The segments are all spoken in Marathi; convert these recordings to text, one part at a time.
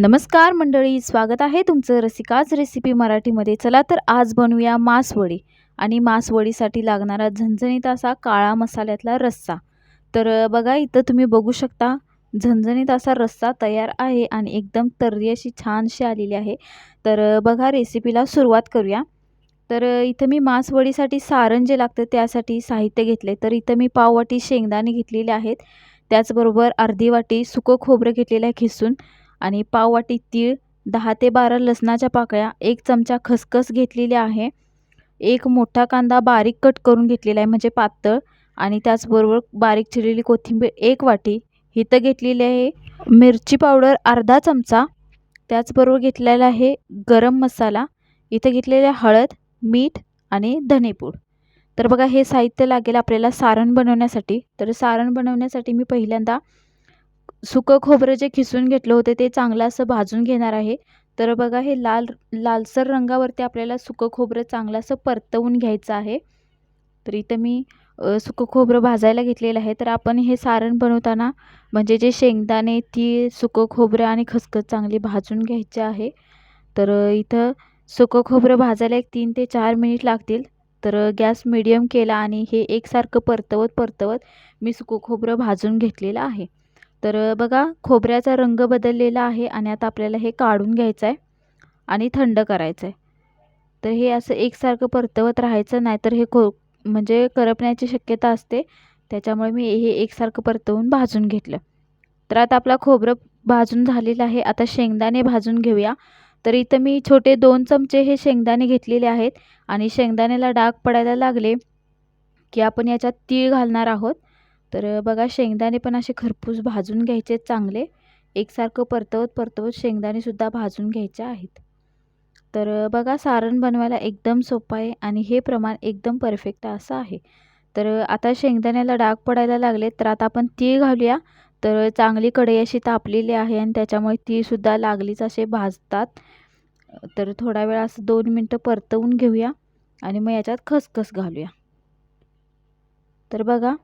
नमस्कार मंडळी स्वागत आहे तुमचं रसिकाच रेसिपी मराठीमध्ये. चला तर आज बनवूया मासवडी. आणि मासवडीसाठी लागणारा झणझणीत असा काळा मसाल्यातला रस्सा. तर बघा इथं तुम्ही बघू शकता झणझणीत असा रस्सा तयार आहे आणि एकदम तर्री अशी छानशी आलेली आहे. तर बघा रेसिपीला सुरुवात करूया. तर इथं मी मासवडीसाठी सारण जे लागतं त्यासाठी साहित्य घेतले तर इथं मी पाववाटी शेंगदाणे घेतलेले आहेत. त्याचबरोबर अर्धी वाटी सुकं खोबरं घेतलेलं आहे खिसून. आणि पाव वाटी तीळ दहा ते बारा लसणाच्या पाकळ्या एक चमचा खसखस घेतलेली आहे. एक मोठा कांदा बारीक कट करून घेतलेला आहे म्हणजे पातळ. आणि त्याचबरोबर बारीक चिरलेली कोथिंबीर एक वाटी. इथं घेतलेली आहे मिरची पावडर अर्धा चमचा. त्याचबरोबर घेतलेला आहे गरम मसाला. इथं घेतलेला आहे हळद मीठ आणि धनेपूड. तर बघा हे साहित्य लागेल आपल्याला सारण बनवण्यासाठी. तर सारण बनवण्यासाठी मी पहिल्यांदा सुकं खोबरं जे खिसून घेतलं होतं ते चांगलं असं भाजून घेणार आहे. तर बघा हे लाल लालसर रंगावरती आपल्याला सुकं खोबरं चांगलं असं परतवून घ्यायचं आहे. तर इथं मी सुकं खोबरं भाजायला घेतलेलं आहे. तर आपण हे सारण बनवताना म्हणजे जे शेंगदाणे ती सुकं खोबरं आणि खसखस चांगली भाजून घ्यायचे आहे. तर इथं सुकं खोबरं भाजायला एक तीन ते चार मिनिट लागतील. तर गॅस मिडियम केला आणि हे एकसारखं परतवत परतवत मी सुकं खोबरं भाजून घेतलेलं आहे. तर बघा खोबऱ्याचा रंग बदललेला आहे आणि आता आपल्याला हे काढून घ्यायचं आहे आणि थंड करायचं आहे तर हे असं एकसारखं परतवत राहायचं नाहीतर हे खो म्हणजे करपण्याची शक्यता असते. त्याच्यामुळे मी हे एकसारखं परतवून भाजून घेतलं. तर आता आपला खोबरं भाजून झालेलं आहे. आता शेंगदाणे भाजून घेऊया. तर इथं मी छोटे दोन चमचे हे शेंगदाणे घेतलेले आहेत आणि शेंगदाण्याला डाग पडायला लागले की आपण याच्यात तीळ घालणार आहोत. तर बघा शेंगदाणे पण असे खरपूस भाजून घ्यायचे आहेत चांगले. एकसारखं परतवत परतवत शेंगदाणेसुद्धा भाजून घ्यायचे आहेत. तर बघा सारण बनवायला एकदम सोपं आहे आणि हे प्रमाण एकदम परफेक्ट असं आहे. तर आता शेंगदाण्याला डाग पडायला लागले तर आता आपण तीळ घालूया. तर चांगली कढई अशी तापलेली आहे आणि त्याच्यामुळे तीळसुद्धा लागलीच असे भाजतात. तर थोडा वेळ असं दोन मिनटं परतवून घेऊया आणि मग याच्यात खसखस घालूया. तर बघा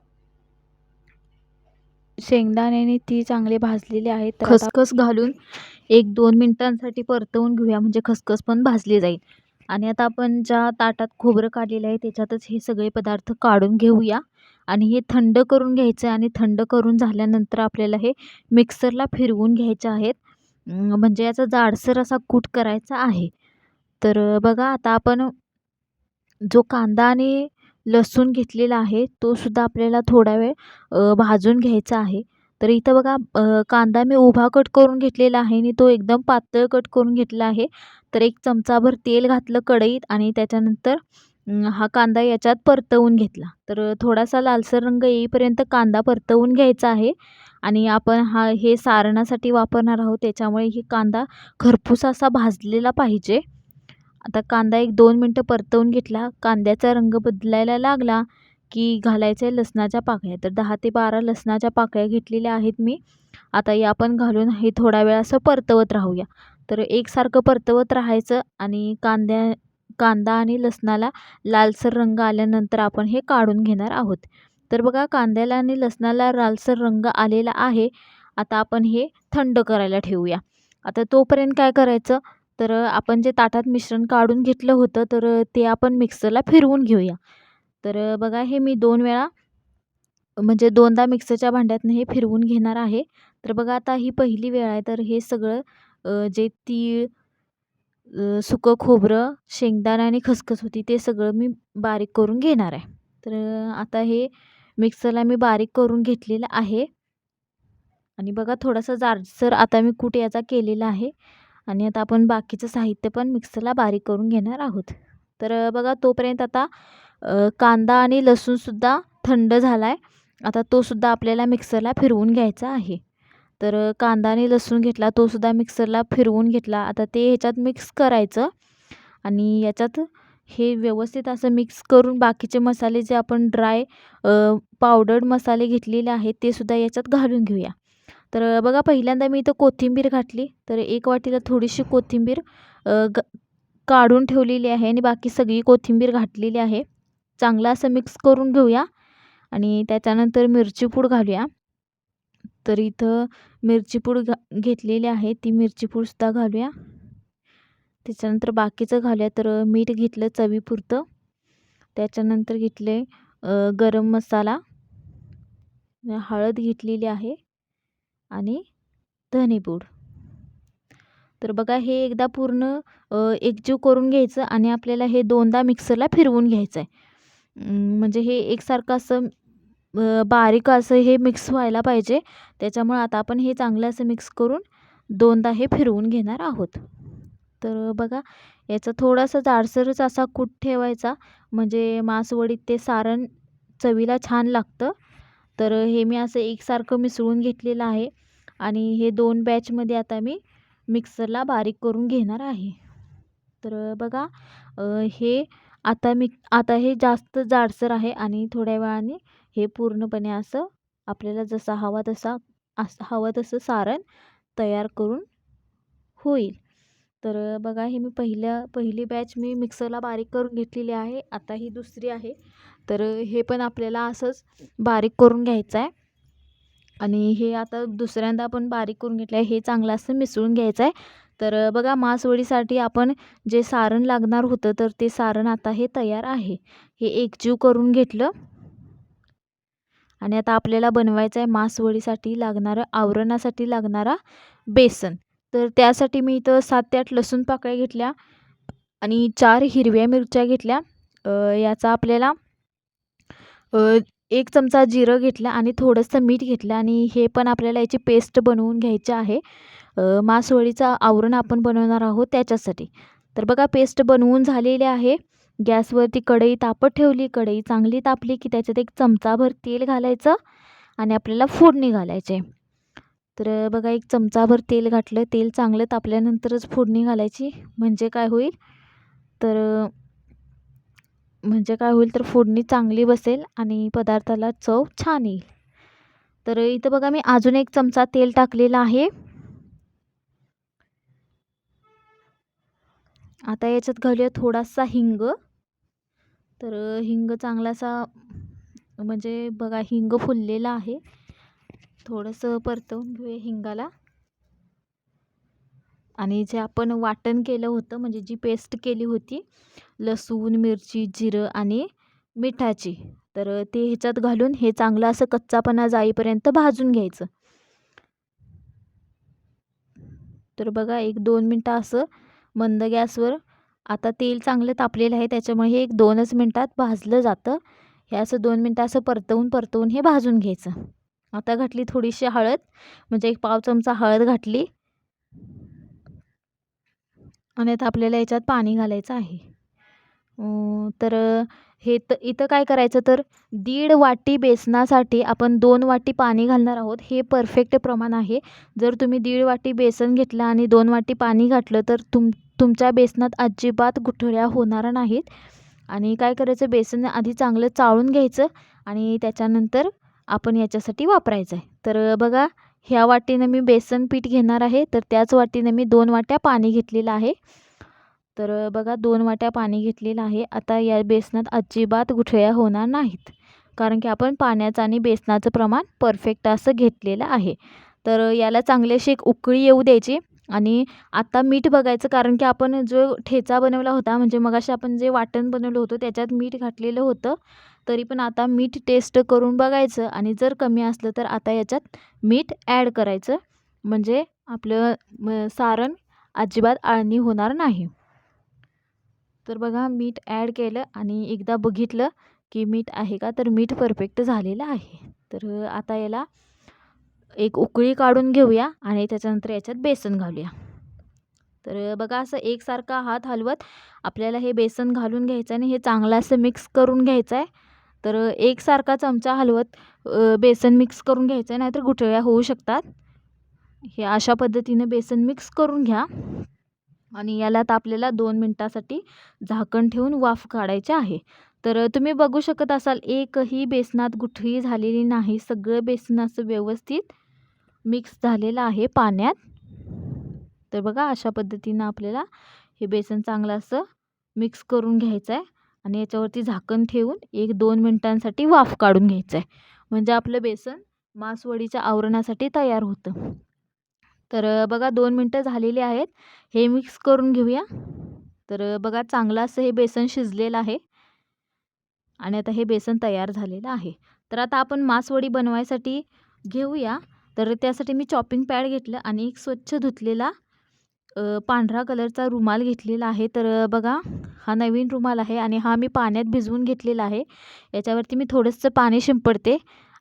शेंगदाण्याने ती चांगले भाजलेली आहेत तर आता खसखस घालून एक दोन मिनिटांसाठी परतवून घेऊया म्हणजे खसखस पण भाजली जाईल. आणि आता आपण ज्या ताटात खोबरं काढलेलं आहे त्याच्यातच हे सगळे पदार्थ काढून घेऊया. आणि हे थंड करून घ्यायचं आहे आणि थंड करून झाल्यानंतर आपल्याला हे मिक्सरला फिरवून घ्यायचे आहेत. अं, म्हणजे याचा जाडसर असा कूट करायचा आहे. तर बघा आता आपण जो कांदा आणि लसूण घेतलेला आहे तो सुद्धा आपल्याला थोडा वेळ भाजून घ्यायचा आहे. तर इथं बघा कांदा मी उभा कट करून घेतलेला आहे आणि तो एकदम पातळ कट करून घेतला आहे. तर एक चमचाभर तेल घातलं कढईत आणि त्याच्यानंतर हा कांदा याच्यात परतवून घेतला. तर थोडासा लालसर रंग येईपर्यंत कांदा परतवून घ्यायचा आहे आणि आपण हा हे सारणासाठी वापरणार आहोत. त्याच्यामुळे ही कांदा खरपूस असा भाजलेला पाहिजे. आता कांदा एक दोन मिनटं परतवून घेतला. कांद्याचा रंग बदलायला लागला की घालायचं आहे लसणाच्या पाकळ्या. तर दहा ते बारा लसणाच्या पाकळ्या घेतलेल्या आहेत मी. आता या पण घालून हे थोडा वेळ असं परतवत राहूया. तर एकसारखं परतवत राहायचं आणि कांद्या कांदा आणि लसणाला लालसर रंग आल्यानंतर आपण हे काढून घेणार आहोत. तर बघा कांद्याला आणि लसणाला लालसर रंग आलेला आहे. आता आपण हे थंड करायला ठेवूया. आता तोपर्यंत काय करायचं? तर आपण जे ताटात मिश्रण काढून घेतलं होतं तर ते आपण मिक्सरला फिरवून घेऊया. तर बघा हे मी दोन वेळा म्हणजे दोनदा मिक्सरच्या भांड्यातनं हे फिरवून घेणार आहे. तर बघा आता ही पहिली वेळ आहे. तर हे सगळं जे तीळ सुकं खोबरं शेंगदाणा आणि खसखस होती ते सगळं मी बारीक करून घेणार आहे. तर आता हे मिक्सरला मी बारीक करून घेतलेलं आहे. आणि बघा थोडासा जाडसर आता मी कूट याचा केलेला आहे. आणि आता आपण बाकीचं साहित्य पण मिक्सरला बारीक करून घेणार आहोत. तर बघा तोपर्यंत आता कांदा आणि लसूणसुद्धा थंड झाला आहे आता तोसुद्धा आपल्याला मिक्सरला फिरवून घ्यायचा आहे. तर कांदा आणि लसूण घेतला तोसुद्धा मिक्सरला फिरवून घेतला. आता ते ह्याच्यात मिक्स करायचं आणि याच्यात हे व्यवस्थित असं मिक्स करून बाकीचे मसाले जे आपण ड्राय पावडर्ड मसाले घेतलेले आहेत ते सुद्धा याच्यात घालून घेऊया. तर बघा पहिल्यांदा मी इथं कोथिंबीर घातली. तर एक वाटीला थोडीशी कोथिंबीर ग काढून ठेवलेली आहे आणि बाकी सगळी कोथिंबीर घातलेली आहे. चांगला असं मिक्स करून घेऊया आणि त्याच्यानंतर मिरची पूड घालूया. तर इथं मिरची पूड घा घेतलेली आहे. ती मिरची पूडसुद्धा घालूया. त्याच्यानंतर बाकीचं घालूया. तर मीठ घेतलं चवीपुरतं. त्याच्यानंतर घेतले गरम मसाला. हळद घेतलेली आहे. आणि धनेपूड तर बघा हे एकदा पूर्ण एकजीव करून घ्यायचं आणि आपल्याला हे दोनदा मिक्सरला फिरवून घ्यायचं आहे. म्हणजे हे एकसारखं असं बारीक असं हे मिक्स व्हायला पाहिजे. त्याच्यामुळं आता आपण हे चांगलं असं मिक्स करून दोनदा हे फिरवून घेणार आहोत. तर बघा याचा थोडासा जाडसरच असा कूट ठेवायचा. म्हणजे मासवडीत ते सारण चवीला छान लागतं. तर हे मी असं एकसारखं मिसळून घेतलेलं आहे आणि हे दोन बॅचमध्ये आता मी मिक्सरला बारीक करून घेणार आहे. तर बघा हे आता मी आता हे जास्त जाडसर आहे आणि थोड्या वेळाने हे पूर्णपणे असं आपल्याला जसा हवा तसा असं हवं तसं सारण तयार करून होईल. तर बघा हे मी पहिल्या पहिली बॅच मी मिक्सरला बारीक करून घेतलेली आहे. आता ही दुसरी आहे. तर हे पण आपल्याला असंच बारीक करून घ्यायचं आहे. आणि हे आता दुसऱ्यांदा आपण बारीक करून घेतलं आहे हे चांगलं असं मिसळून घ्यायचं आहे तर बघा मासवडीसाठी आपण जे सारण लागणार होतं तर ते सारण आता हे तयार आहे. हे एकजीव करून घेतलं. आणि आता आपल्याला बनवायचं आहे मासवडीसाठी लागणारं आवरणासाठी लागणारा बेसन. तर त्यासाठी मी इथं सात ते आठ लसूण पाकळ्या घेतल्या आणि चार हिरव्या मिरच्या घेतल्या. याचा आपल्याला एक चमचा जिरं घेतलं आणि थोडंसं मीठ घेतलं आणि हे पण आपल्याला याची पेस्ट बनवून घ्यायची आहे. मासवळीचं आवरण आपण बनवणार आहोत त्याच्यासाठी. तर बघा पेस्ट बनवून झालेली आहे. गॅसवरती कढई तापत ठेवली. कढई चांगली तापली की त्याच्यात एक चमचाभर तेल घालायचं आणि आपल्याला फोडणी घालायचे. तर बघा एक चमचाभर तेल घातलं. तेल चांगलं तापल्यानंतरच फोडणी घालायची. म्हणजे काय होईल? तर म्हणजे काय होईल तर फोडणी चांगली बसेल आणि पदार्थाला चव छान येईल. तर इथं बघा मी अजून एक चमचा तेल टाकलेला आहे. आता याच्यात घालूया थोडासा हिंग. तर हिंग चांगलासा म्हणजे बघा हिंग फुललेला आहे. थोडंसं परतवून घेऊया हिंगाला. आणि जे आपण वाटण केलं होतं म्हणजे जी पेस्ट केली होती लसूण मिरची जिरं आणि मिठाची तर ते ह्याच्यात घालून हे चांगलं असं कच्चापणा जाईपर्यंत भाजून घ्यायचं. तर बघा एक दोन मिनटं असं मंद गॅसवर आता तेल चांगलं तापलेलं आहे त्याच्यामुळे हे एक दोनच मिनटात भाजलं जातं. हे असं दोन मिनटं असं परतवून परतवून हे भाजून घ्यायचं. आता घातली थोडीशी हळद म्हणजे एक पाव चमचा हळद घातली. आणि आता आपल्याला याच्यात पाणी घालायचं आहे. तर हे तर इथं काय करायचं तर दीड वाटी बेसनासाठी आपण दोन वाटी पाणी घालणार आहोत. हे परफेक्ट प्रमाण आहे. जर तुम्ही दीड वाटी बेसन घेतलं आणि दोन वाटी पाणी घातलं तर तुम तुमच्या बेसनात अजिबात गुठळ्या होणार नाहीत. आणि काय करायचं बेसन आधी चांगलं चाळून घ्यायचं आणि त्याच्यानंतर आपण याच्यासाठी वापरायचं आहे. तर बघा ह्या वाटीनं मी बेसन पीठ घेणार आहे. तर त्याच वाटीनं मी दोन वाट्या पाणी घेतलेलं आहे. तर बघा दोन वाट्या पाणी घेतलेलं आहे. आता या बेसनात अजिबात गुठळ्या होणार नाहीत. कारण की आपण पाण्याचं आणि बेसनाचं प्रमाण परफेक्ट असं घेतलेलं आहे. तर याला चांगली एक उकळी येऊ द्यायची. आणि आता मीठ बघायचं कारण की आपण जो ठेचा बनवला होता म्हणजे मगाशी आपण जे वाटण बनवलं होतं त्याच्यात मीठ घातलेलं होतं. तरी पण आता मीठ टेस्ट करून बघायचं आणि जर कमी असलं तर आता याच्यात मीठ ॲड करायचं. म्हणजे आपलं सारण अजिबात आळणी होणार नाही. तर बघा मीठ ॲड केलं आणि एकदा बघितलं की मीठ आहे का तर मीठ परफेक्ट झालेलं आहे. तर आता याला एक उकळी काढून घेऊया आणि त्याच्यानंतर याच्यात बेसन घालूया. तर बघा असं एकसारखा हात हलवत आपल्याला हे बेसन घालून घ्यायचं आणि हे चांगलं असं मिक्स करून घ्यायचं आहे. तर एकसारखा चमचा हलवत बेसन मिक्स करून घ्यायचं आहे नाहीतर गुठळ्या होऊ शकतात. हे अशा पद्धतीने बेसन मिक्स करून घ्या. आणि याला आता आपल्याला दोन मिनटासाठी झाकण ठेवून वाफ काढायचे आहे. तर तुम्ही बघू शकत असाल एकही बेसनात गुठळी झालेली नाही. सगळं बेसन असं व्यवस्थित मिक्स झालेलं आहे पाण्यात. तर बघा अशा पद्धतीनं आपल्याला हे बेसन चांगलं असं मिक्स करून घ्यायचं आहे आणि याच्यावरती झाकण ठेवून एक दोन मिनटांसाठी वाफ काढून घ्यायचं आहे म्हणजे आपलं बेसन मासवडीच्या आवरणासाठी तयार होतं. तर बघा दोन मिनटं झालेली आहेत. हे मिक्स करून घेऊया. तर बघा चांगलं असं हे बेसन शिजलेलं आहे. आणि आता हे बेसन तयार झालेलं आहे. तर आता आपण मासवडी बनवायसाठी घेऊया. तर त्यासाठी मी चॉपिंग पॅड घेतलं आणि एक स्वच्छ धुतलेला पांढरा कलरचा रुमाल घेतलेला आहे. तर बघा हा नवीन रुमाल आहे आणि हा मी पाण्यात भिजवून घेतलेला आहे. याच्यावरती मी थोडंसं पाणी शिंपडते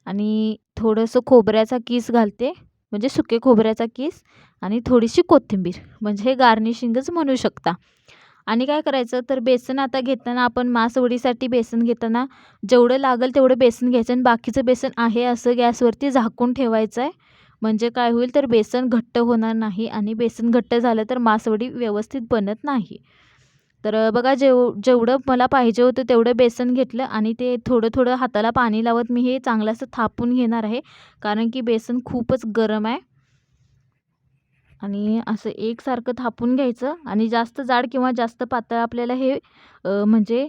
आणि थोडंसं खोबऱ्याचा किस घालते म्हणजे सुके खोबऱ्याचा किस आणि थोडीशी कोथिंबीर म्हणजे हे गार्निशिंगच म्हणू शकता. आणि काय करायचं तर बेसन आता घेताना आपण मासवडीसाठी बेसन घेताना जेवढं लागेल तेवढं बेसन घ्यायचं आणि बाकीचं बेसन आहे असं गॅसवरती झाकून ठेवायचं आहे म्हणजे काय होईल तर बेसन घट्ट होणार नाही आणि बेसन घट्ट झालं तर मासवडी व्यवस्थित बनत नाही. तर बघा जेव जेवढं मला पाहिजे होतं तेवढं बेसन घेतलं आणि ते थोडं थोडं हाताला पाणी लावत मी हे चांगलं असं थापून घेणार आहे. कारण की बेसन खूपच गरम आहे. आणि असं एकसारखं थापून घ्यायचं आणि जास्त जाड किंवा जास्त पातळ आपल्याला हे म्हणजे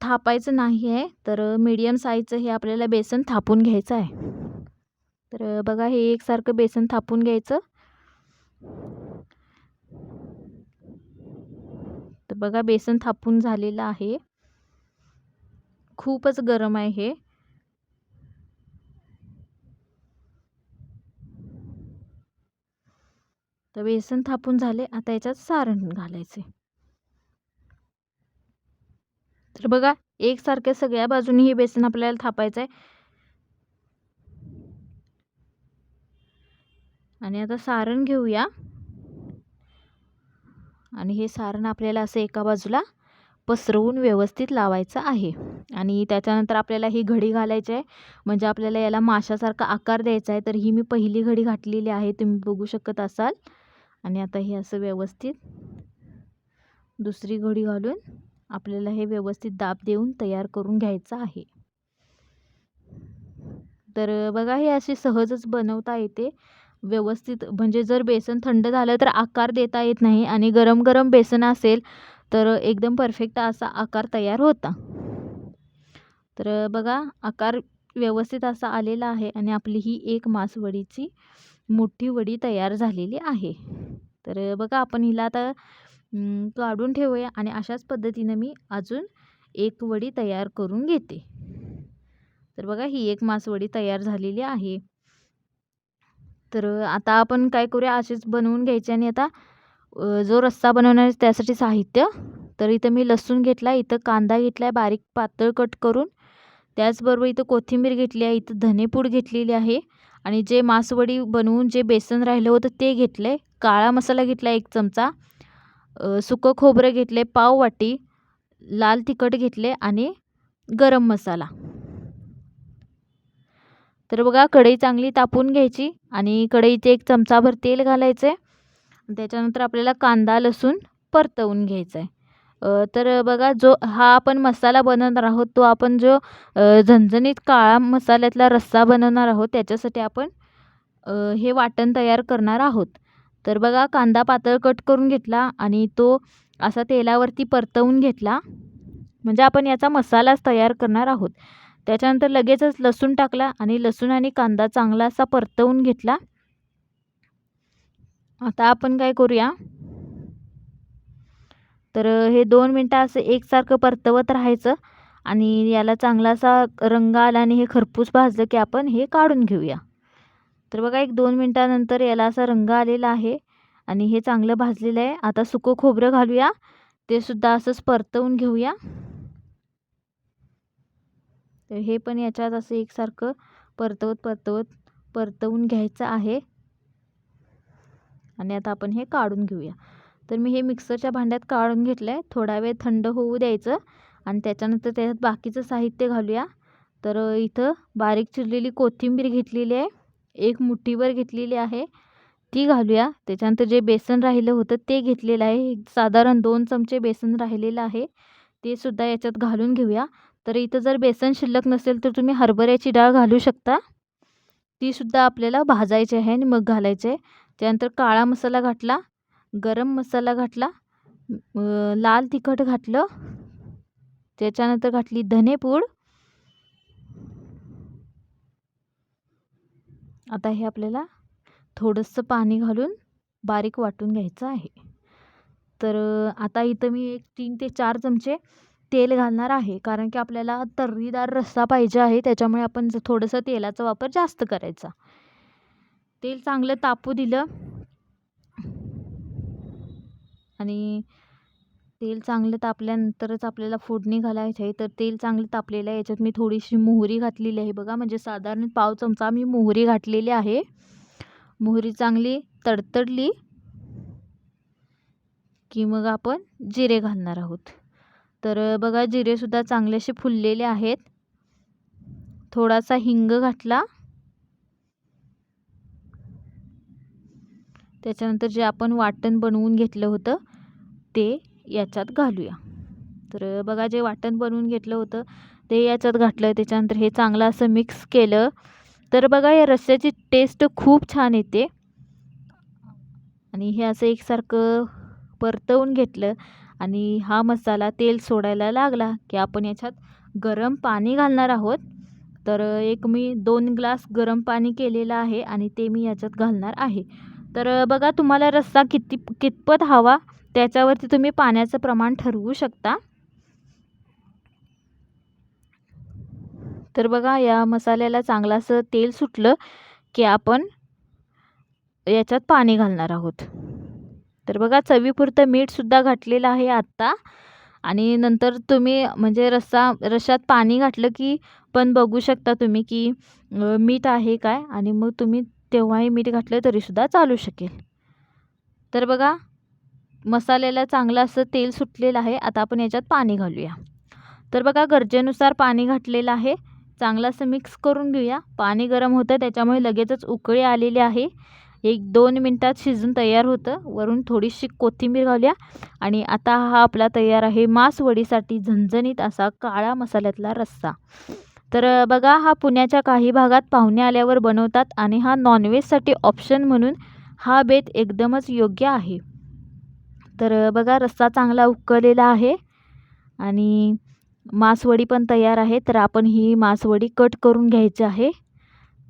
थापायचं नाही आहे. तर मीडियम साईजचं हे आपल्याला बेसन थापून घ्यायचं आहे. तर बघा हे एकसारखं बेसन थापून घ्यायचं. तर बघा बेसन थापून झालेलं आहे. खूपच गरम आहे हे. तर बेसन थापून झाले आता याच्यात सारण घालायचे. तर बघा एकसारख्या सगळ्या बाजूनी हे बेसन आपल्याला थापायचं आहे आणि आता सारण घेऊया. आणि हे सारण आपल्याला असं एका बाजूला पसरवून व्यवस्थित लावायचं आहे. आणि त्याच्यानंतर आपल्याला ही घडी घालायची आहे. म्हणजे आपल्याला याला माशासारखा आकार द्यायचा आहे. तर ही मी पहिली घडी घातलेली आहे. तुम्ही बघू शकत असाल. आणि आता हे असं व्यवस्थित दुसरी घडी घालून आपल्याला हे व्यवस्थित दाब देऊन तयार करून घ्यायचं आहे. तर बघा हे असे सहजच बनवता येते. व्यवस्थित म्हणजे जर बेसन थंड झालं तर आकार देता येत नाही आणि गरम गरम बेसन असेल तर एकदम परफेक्ट असा आकार तयार होता. तर बघा आकार व्यवस्थित असा आलेला आहे आणि आपली ही एक मासवडीची मोठी वडी तयार झालेली आहे. तर बघा आपण हिला आता काढून ठेवूया आणि अशाच पद्धतीनं मी अजून एक वडी तयार करून घेते. तर बघा ही एक मासवडी तयार झालेली आहे. तर आता आपण काय करूया असेच बनवून घ्यायचे आणि आता जो रस्सा बनवणार आहे त्यासाठी साहित्य. तर इथं मी लसूण घेतला इथं कांदा घेतला आहे बारीक पातळ कट करून. त्याचबरोबर इथं कोथिंबीर घेतली आहे इथं धनेपूड घेतलेली आहे. आणि जे मासवडी बनवून जे बेसन राहिलं होतं ते घेतलं आहे काळा मसाला घेतला एक चमचा. सुकं खोबरं घेतले पाव वाटी. लाल तिखट घेतले आणि गरम मसाला. तर बघा कढई चांगली तापून घ्यायची आणि कढईचे एक चमचाभर तेल घालायचं आहे त्याच्यानंतर आपल्याला कांदा लसूण परतवून घ्यायचा आहे तर बघा जो हा आपण मसाला बनवणार आहोत तो आपण जो झणझणीत काळा मसाल्यातला रस्सा बनवणार आहोत त्याच्यासाठी आपण हे वाटण तयार करणार आहोत. तर बघा कांदा पातळ कट करून घेतला आणि तो असा तेलावरती परतवून घेतला. म्हणजे आपण याचा मसालाच तयार करणार आहोत. त्याच्यानंतर लगेचच लसूण टाकला आणि लसूण आणि कांदा चांगला असा परतवून घेतला. आता आपण काय करूया? तर हे दोन मिनटं असं एकसारखं परतवत राहायचं आणि याला चांगला असा रंग आला आणि हे खरपूस भाजलं की आपण हे काढून घेऊया. तर बघा एक दोन मिनटानंतर याला असा रंग आलेला आहे आणि हे चांगलं भाजलेलं आहे. आता सुकं खोबरं घालूया. ते सुद्धा असंच परतवून घेऊया. तर हे पण याच्यात असं एकसारखं परतवत परतवत परतवून घ्यायचं आहे. आणि आता आपण हे काढून घेऊया. तर मी हे मिक्सरच्या भांड्यात काढून घेतलं आहे थोडा वेळ थंड होऊ द्यायचं. आणि त्याच्यानंतर त्याच्यात बाकीचं साहित्य घालूया. तर इथं बारीक चिरलेली कोथिंबीर घेतलेली आहे. एक मुठीभर घेतलेली आहे. ती घालूया. त्याच्यानंतर जे बेसन राहिलं होतं ते घेतलेलं आहे. साधारण दोन चमचे बेसन राहिलेलं आहे. ते सुद्धा याच्यात घालून घेऊया. तर इथं जर बेसन शिल्लक नसेल तर तुम्ही हरभऱ्याची डाळ घालू शकता. तीसुद्धा आपल्याला भाजायची आहे आणि मग घालायचे. त्यानंतर काळा मसाला घातला गरम मसाला घातला लाल तिखट घातलं त्याच्यानंतर घातली धनेपूड आता हे आपल्याला थोडंसं पाणी घालून बारीक वाटून घ्यायचं आहे. तर आता इथं मी एक तीन ते चार चमचे तेल घालणार आहे. कारण की आपल्याला तर्रीदार रस्सा पाहिजे आहे. त्याच्यामुळे आपण ज- थोडंसं तेलाचा वापर जास्त करायचा. तेल चांगलं तापू दिलं. आणि तेल चांगलं तापल्यानंतरच आपल्याला फोडणी घालायची आहे. तर तेल चांगलं तापलेलं आहे. याच्यात मी थोडीशी मोहरी घातलेली आहे. बघा म्हणजे साधारण पाव चमचा मी मोहरी घातलेली आहे. मोहरी चांगली तडतडली की मग आपण जिरे घालणार आहोत. तर बघा जिरेसुद्धा चांगलेसे फुललेले आहेत. थोडासा हिंग घातला. त्याच्यानंतर जे आपण वाटण बनवून घेतलं होतं ते याच्यात घालूया. तर बघा जे वाटण बनवून घेतलं होतं ते याच्यात घातलं त्याच्यानंतर हे चांगलं असं मिक्स केलं. तर बघा या रस्स्याची टेस्ट खूप छान येते. आणि हे असं एकसारखं परतवून घेतलं. आणि हा मसाला तेल सोडायला लागला की आपण याच्यात गरम पाणी घालणार आहोत. तर एक मी दोन ग्लास गरम पाणी केलेलं आहे आणि ते मी याच्यात घालणार आहे. तर बघा तुम्हाला रस्सा किती कितपत हवा त्याच्यावरती तुम्ही पाण्याचं प्रमाण ठरवू शकता. तर बघा या मसाल्याला चांगलं असं तेल सुटलं की आपण याच्यात पाणी घालणार आहोत. तर बघा चवीपुरतं मीठसुद्धा घातलेलं आहे आत्ता. आणि नंतर तुम्ही म्हणजे रस्सा रश्श्यात पाणी घातलं की पण बघू शकता तुम्ही की मीठ आहे काय? आणि मग तुम्ही तेव्हाही मीठ घातलं तरीसुद्धा चालू शकेल. तर बघा मसाल्याला चांगलं असं तेल सुटलेलं आहे. आता आपण याच्यात पाणी घालूया. तर बघा गरजेनुसार पाणी घातलेलं आहे. चांगलं असं मिक्स करून घेऊया. पाणी गरम होतं त्याच्यामुळे लगेचच उकळी आलेली आहे. एक दोन मिनटात शिजून तयार होतं. वरून थोडीशी कोथिंबीर घालूया. आणि आता हा आपला तयार आहे मासवडीसाठी झणझणीत असा काळा मसाल्यातला रस्सा. तर बघा हा पुण्याच्या काही भागात पाहुणे आल्यावर बनवतात आणि हा नॉनव्हेजसाठी ऑप्शन म्हणून हा बेत एकदमच योग्य आहे. तर बघा रस्सा चांगला उकळलेला आहे. आणि मासवडी पण तयार आहे. तर आपण ही मासवडी कट करून घ्यायची आहे.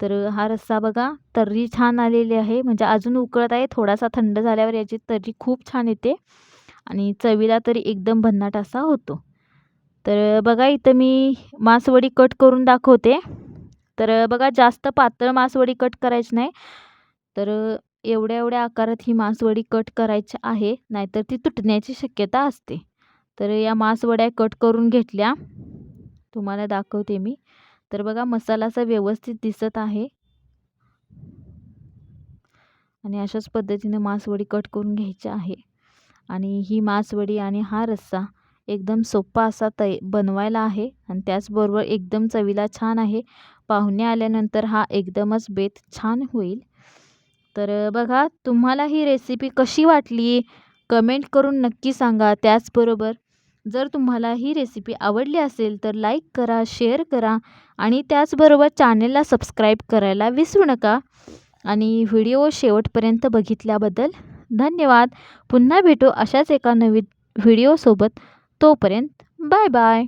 तर हा रस्सा बघा तर्री छान आलेली आहे. म्हणजे अजून उकळत आहे. थोडासा थंड झाल्यावर याची तर्री खूप छान येते. आणि चवीला तरी एकदम भन्नाट असा होतो. तर बघा इथं मी मासवडी कट करून दाखवते. तर बघा जास्त पातळ मासवडी कट करायची नाही. तर एवढ्या एवढ्या आकारात ही मासवडी कट करायची आहे. नाहीतर ती तुटण्याची शक्यता असते. तर या मासवड्या कट करून घेतल्या. तुम्हाला दाखवते मी. तर बघा मसाला असा व्यवस्थित दिसत आहे. आणि अशाच पद्धतीने मासवडी कट करून घ्यायची आहे. आणि ही मासवडी आणि हा रस्सा एकदम सोपा असा तै बनवायला आहे. आणि त्याचबरोबर एकदम चवीला छान आहे. पाहुणे आल्यानंतर हा एकदमच बेत छान होईल. तर बघा तुम्हाला ही रेसिपी कशी वाटली? कमेंट करून नक्की सांगा. त्याचबरोबर जर तुम्हाला ही रेसिपी आवडली असेल तर लाईक करा शेअर करा आणि त्याचबरोबर चॅनेलला सबस्क्राईब करायला विसरू नका. आणि व्हिडिओ शेवटपर्यंत बघितल्याबद्दल धन्यवाद. पुन्हा भेटू अशाच एका नवीन व्हिडिओसोबत तोपर्यंत बाय बाय